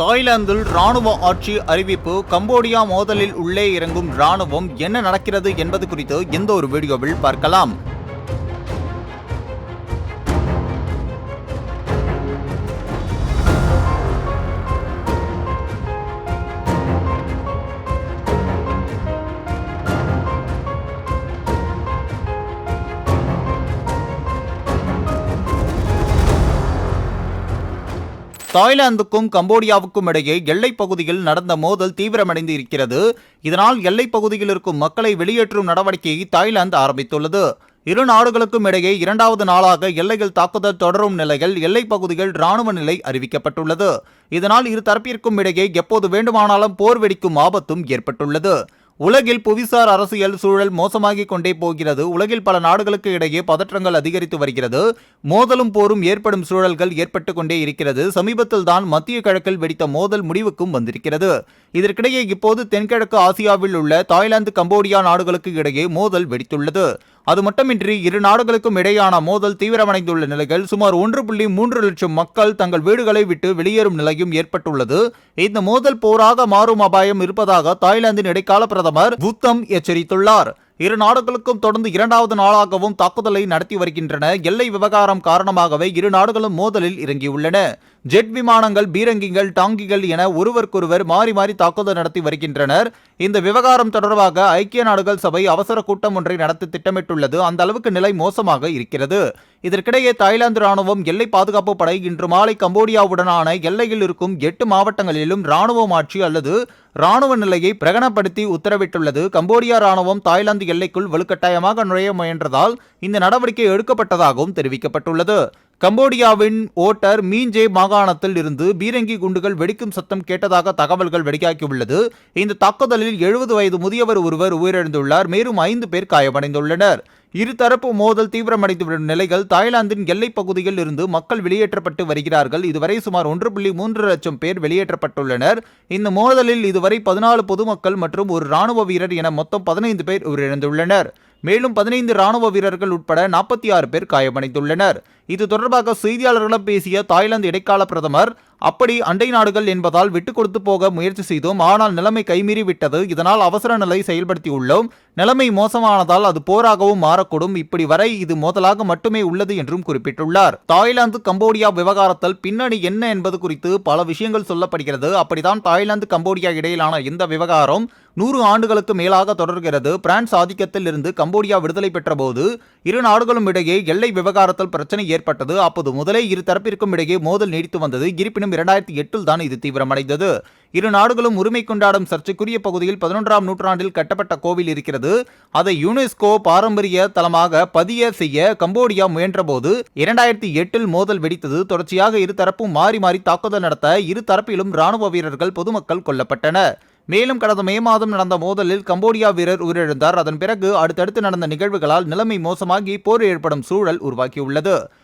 தாய்லாந்தில் ராணுவ ஆட்சி அறிவிப்பு கம்போடியா மோதலில் உள்ளே இறங்கும் ராணுவம் என்ன நடக்கிறது என்பது குறித்து இந்த ஒரு வீடியோவில் பார்க்கலாம். தாய்லாந்துக்கும் கம்போடியாவுக்கும் இடையே எல்லைப் பகுதியில் நடந்த மோதல் தீவிரமடைந்து இருக்கிறது இதனால் எல்லைப் பகுதியில் இருக்கும் மக்களை வெளியேற்றும் நடவடிக்கையை தாய்லாந்து ஆரம்பித்துள்ளது. இரு நாடுகளுக்கும் இடையே இரண்டாவது நாளாக எல்லையில் தாக்குதல் தொடரும் நிலையில் எல்லைப் பகுதியில் ராணுவ நிலை அறிவிக்கப்பட்டுள்ளது. இதனால் இரு தரப்பிற்கும் இடையே எப்போது வேண்டுமானாலும் போர் வெடிக்கும் ஆபத்தும் ஏற்பட்டுள்ளது. உலகில் புவிசார் அரசியல் சூழல் மோசமாகிக் கொண்டே போகிறது. உலகில் பல நாடுகளுக்கு இடையே பதற்றங்கள் அதிகரித்து வருகிறது. மோதலும் போரும் ஏற்படும் சூழல்கள் ஏற்பட்டு கொண்டே இருக்கிறது. சமீபத்தில் தான் மத்திய கிழக்கில் வெடித்த மோதல் முடிவுக்கும் வந்திருக்கிறது. இதற்கிடையே இப்போது தென்கிழக்கு ஆசியாவில் உள்ள தாய்லாந்து கம்போடியா நாடுகளுக்கு இடையே மோதல் வெடித்துள்ளது. அது மட்டுமின்றி இரு நாடுகளுக்கும் இடையான மோதல் தீவிரமடைந்துள்ள நிலையில் சுமார் ஒன்று புள்ளி மூன்று லட்சம் மக்கள் தங்கள் வீடுகளை விட்டு வெளியேறும் நிலையும் ஏற்பட்டுள்ளது. இந்த மோதல் போராக மாறும் அபாயம் இருப்பதாக தாய்லாந்தின் இடைக்கால பிரதமர் புத்தம் எச்சரித்துள்ளார். இரு நாடுகளுக்கும் தொடர்ந்து இரண்டாவது நாளாகவும் தாக்குதலை நடத்தி வருகின்றன. எல்லை விவகாரம் காரணமாகவே இரு நாடுகளும் மோதலில் இறங்கியுள்ளன. ஜெட் விமானங்கள் பீரங்கிகள் டாங்கிகள் என ஒருவருக்கொருவர் மாறி மாறி தாக்குதல் நடத்தி வருகின்றனர். இந்த விவகாரம் தொடர்பாக ஐக்கிய நாடுகள் சபை அவசர கூட்டம் ஒன்றை நடத்த திட்டமிட்டுள்ளது. அந்த அளவுக்கு நிலை மோசமாக இருக்கிறது. இதற்கிடையே தாய்லாந்து ராணுவம் எல்லை பாதுகாப்பு படை இன்று மாலை கம்போடியாவுடனான எல்லையில் இருக்கும் எட்டு மாவட்டங்களிலும் ராணுவம் ஆட்சி அல்லது ராணுவ நிலையை பிரகடனப்படுத்தி உத்தரவிட்டுள்ளது. கம்போடியா ராணுவம் தாய்லாந்து எல்லைக்குள் வலுக்கட்டாயமாக நுழைய முயன்றதால் இந்த நடவடிக்கை எடுக்கப்பட்டதாகவும் தெரிவிக்கப்பட்டுள்ளது. கம்போடியாவின் ஓட்டர் மீஞ்சே மாகாணத்தில் இருந்து பீரங்கி குண்டுகள் வெடிக்கும் சத்தம் கேட்டதாக தகவல்கள் வெளியாகியுள்ளது. இந்த தாக்குதலில் எழுபது வயது முதியவர் ஒருவர் உயிரிழந்துள்ளார். மேலும் ஐந்து பேர் காயமடைந்துள்ளனர். இருதரப்பு மோதல் தீவிரமடைந்துவிடும் நிலைகள் தாய்லாந்தின் எல்லைப் பகுதியில் இருந்து மக்கள் வெளியேற்றப்பட்டு வருகிறார்கள். இதுவரை சுமார் ஒன்று புள்ளி மூன்று லட்சம் பேர் வெளியேற்றப்பட்டுள்ளனர். இந்த மோதலில் இதுவரை பதினாலு பொதுமக்கள் மற்றும் ஒரு ராணுவ வீரர் என மொத்தம் பதினைந்து பேர் உயிரிழந்துள்ளனர். மேலும் பதினைந்து ராணுவ வீரர்கள் உட்பட நாற்பத்தி ஆறு பேர் காயமடைந்துள்ளனர். இது தொடர்பாக செய்தியாளர்களிடம் பேசிய தாய்லாந்து இடைக்கால பிரதமர் அப்படி அண்டை நாடுகள் என்பதால் விட்டுக் கொடுத்து போக முயற்சி செய்தோம். ஆனால் நிலைமை கைமீறி விட்டது இதனால் அவசர நிலை செயல்படுத்தியுள்ளோம். நிலைமை மோசமானதால் அது போராகவும் மாறக்கூடும். இப்படி வரை இது மோதலாக மட்டுமே உள்ளது என்றும் குறிப்பிட்டுள்ளார். தாய்லாந்து கம்போடியா விவகாரத்தில் பின்னணி என்ன என்பது குறித்து பல விஷயங்கள் சொல்லப்படுகிறது. அப்படித்தான் தாய்லாந்து கம்போடியா இடையிலான இந்த விவகாரம் நூறு ஆண்டுகளுக்கு மேலாக தொடர்கிறது. பிரான்ஸ் ஆதிக்கத்தில் இருந்து கம்போடியா விடுதலை பெற்ற போது இரு நாடுகளும் இடையே எல்லை விவகாரத்தில் பிரச்சனை ஏற்பட்டது. அப்போது முதலே இரு தரப்பிற்கும் இடையே மோதல் நீடித்து வந்தது. இருப்பினும் இரண்டாயிரத்தி எட்டில் தான் இது தீவிரமடைந்தது. இரு நாடுகளும் உரிமை கொண்டாடும் சர்ச்சைக்குரிய பகுதியில் பதினொன்றாம் நூற்றாண்டில் கட்டப்பட்ட கோவில் இருக்கிறது. அதை யுனெஸ்கோ பாரம்பரிய தலமாக பதிய செய்ய கம்போடியா முயன்றபோது இரண்டாயிரத்தி எட்டில் மோதல் வெடித்தது. தொடர்ச்சியாக இருதரப்பும் மாறி மாறி தாக்குதல் நடத்த இரு தரப்பிலும் ராணுவ வீரர்கள் பொதுமக்கள் கொல்லப்பட்டனர். மேலும் கடந்த மே மாதம் நடந்த மோதலில் கம்போடியா வீரர் உயிரிழந்தார். அதன் பிறகு அடுத்தடுத்து நடந்த நிகழ்வுகளால் நிலைமை மோசமாகி போர் ஏற்படும் சூழல் உருவாக்கியுள்ளது